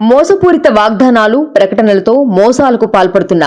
మోసపూరిత వాగ్దానాలు ప్రకటనలతో మోసాలకు పాల్పడుతున్న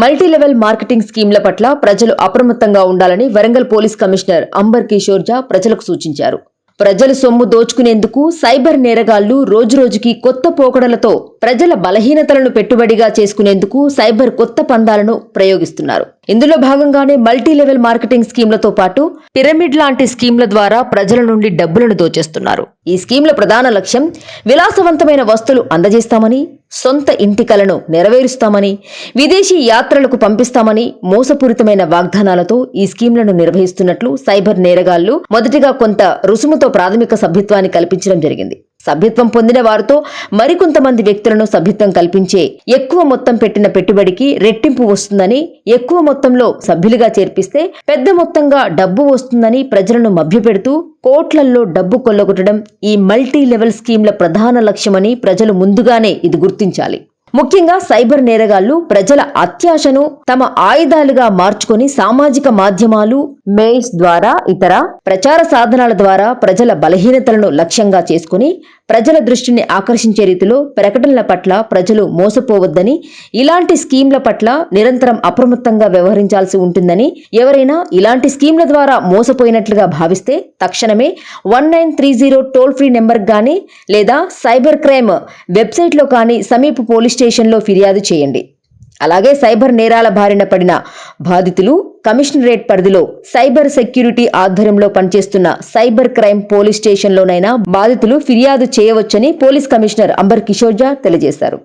మల్టీలెవెల్ మార్కెటింగ్ స్కీమ్ల పట్ల ప్రజలు అప్రమత్తంగా ఉండాలని వరంగల్ పోలీస్ కమిషనర్ అంబర్ కిషోర్ జా ప్రజలకు సూచించారు. ప్రజలు సొమ్ము దోచుకునేందుకు సైబర్ నేరగాళ్ళు రోజురోజుకి కొత్త పోకడలతో ప్రజల బలహీనతలను పెట్టుబడిగా చేసుకునేందుకు సైబర్ కొత్త పందాలను ప్రయోగిస్తున్నారు. ఇందులో భాగంగానే మల్టీ లెవెల్ మార్కెటింగ్ స్కీమ్లతో పాటు పిరమిడ్ లాంటి స్కీమ్ల ద్వారా ప్రజల నుండి డబ్బులను దోచేస్తున్నారు. ఈ స్కీమ్ల ప్రధాన లక్ష్యం విలాసవంతమైన వస్తువులు అందజేస్తామని సొంత ఇంటి కలను నెరవేరుస్తామని విదేశీ యాత్రలకు పంపిస్తామని మోసపూరితమైన వాగ్దానాలతో ఈ స్కీమ్లను నిర్వహిస్తున్నట్లు సైబర్ నేరగాళ్ళు మొదటిగా కొంత రుసుముతో ప్రాథమిక సభ్యత్వాన్ని కల్పించడం జరిగింది. సభ్యత్వం పొందిన వారితో మరికొంతమంది వ్యక్తులను సభ్యత్వం కల్పించే ఎక్కువ మొత్తం పెట్టిన పెట్టుబడికి రెట్టింపు వస్తుందని ఎక్కువ మొత్తంలో సభ్యులుగా చేర్పిస్తే పెద్ద మొత్తంగా డబ్బు వస్తుందని ప్రజలను మభ్యపెడుతూ కోట్లల్లో డబ్బు కొల్లగొట్టడం ఈ మల్టీ లెవెల్ స్కీమ్ల ప్రధాన లక్ష్యమని ప్రజలు ముందుగానే ఇది గుర్తించాలి. ముఖ్యంగా సైబర్ నేరగాళ్ళు ప్రజల అత్యాశను తమ ఆయుధాలుగా మార్చుకొని సామాజిక మాధ్యమాలు మెయిల్స్ ద్వారా ఇతర ప్రచార సాధనాల ద్వారా ప్రజల బలహీనతలను లక్ష్యంగా చేసుకుని ప్రజల దృష్టిని ఆకర్షించే రీతిలో ప్రకటనల పట్ల ప్రజలు మోసపోవద్దని ఇలాంటి స్కీమ్ల పట్ల నిరంతరం అప్రమత్తంగా వ్యవహరించాల్సి ఉంటుందని ఎవరైనా ఇలాంటి స్కీమ్ల ద్వారా మోసపోయినట్లుగా భావిస్తే తక్షణమే one nine three zero toll free number కానీ లేదా సైబర్ క్రైమ్ వెబ్సైట్లో కానీ సమీప పోలీస్ స్టేషన్లో ఫిర్యాదు చేయండి. అలాగే సైబర్ నేరాల బారిన పడిన బాధితులు కమిషనరేట్ పరిధిలో సైబర్ సెక్యూరిటీ ఆధ్వర్యంలో పనిచేస్తున్న సైబర్ క్రైమ్ పోలీస్ స్టేషన్లోనైనా బాధితులు ఫిర్యాదు చేయవచ్చని పోలీస్ కమిషనర్ అంబర్ కిషోర్జా తెలియజేశారు.